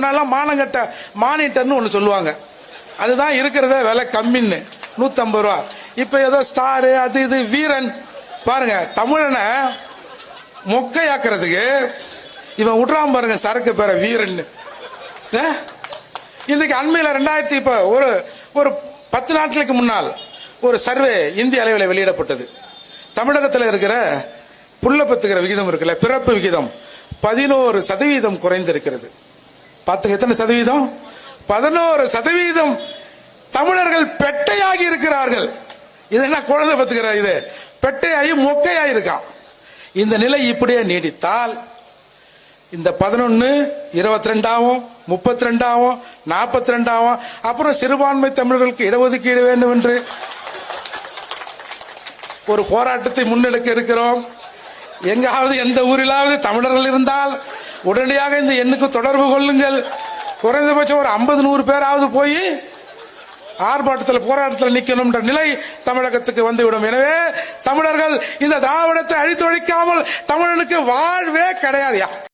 முன்னாலாம் மானங்கட்ட மானிட்டர்னு ஒன்று சொல்லுவாங்க. அதுதான் இருக்கிறத விலை கம்மின்னு. நூற்றம்பது ரூபா. இப்போ ஏதோ ஸ்டாரு அது இது வீரன். பாருங்க தமிழனை மொக்கையாக்குறதுக்கு இவன் விட்றான் பாருங்க சரக்கு பேர வீரன் இன்னைக்கு அண்மையில் ரெண்டாயிரத்தி இப்போ ஒரு ஒரு பத்து நாட்களுக்கு முன்னால் ஒரு சர்வே இந்திய அளவில் வெளியிடப்பட்டது. தமிழகத்தில் இருக்கிற புள்ள பத்துக்கிற விகிதம் இருக்குல்ல பிறப்பு விகிதம் பதினோரு சதவீதம் குறைந்திருக்கிறது. பார்த்துங்க எத்தனை சதவீதம்? பதினோரு சதவீதம் தமிழர்கள் பெட்டையாகி இருக்கிறார்கள். இது என்ன குழந்தை பத்துக்கிற இது? பெட்டையாகி மொக்கையாகி இருக்கான். இந்த நிலை இப்படியே நீடித்தால் இந்த பதினொன்று இருபத்தி ரெண்டாவும் முப்பத்தி ரெண்டாவும் நாற்பத்தி ரெண்டாவும் அப்புறம் சிறுபான்மை தமிழர்களுக்கு இடஒதுக்கீடு வேண்டும் என்று ஒரு போராட்டத்தை முன்னெடுக்க இருக்கிறோம். எங்காவது எந்த ஊரிலாவது தமிழர்கள் இருந்தால் உடனடியாக இந்த எண்ணுக்கு தொடர்பு கொள்ளுங்கள். குறைந்தபட்சம் ஒரு ஐம்பது நூறு பேராவது போய் ஆர்ப்பாட்டத்தில் போராட்டத்தில் நிற்கணும்ன்ற நிலை தமிழகத்துக்கு வந்துவிடும். எனவே தமிழர்கள் இந்த திராவிடத்தை அழித்தொழிக்காமல் தமிழனுக்கு வாழ்வே கிடையாதுயா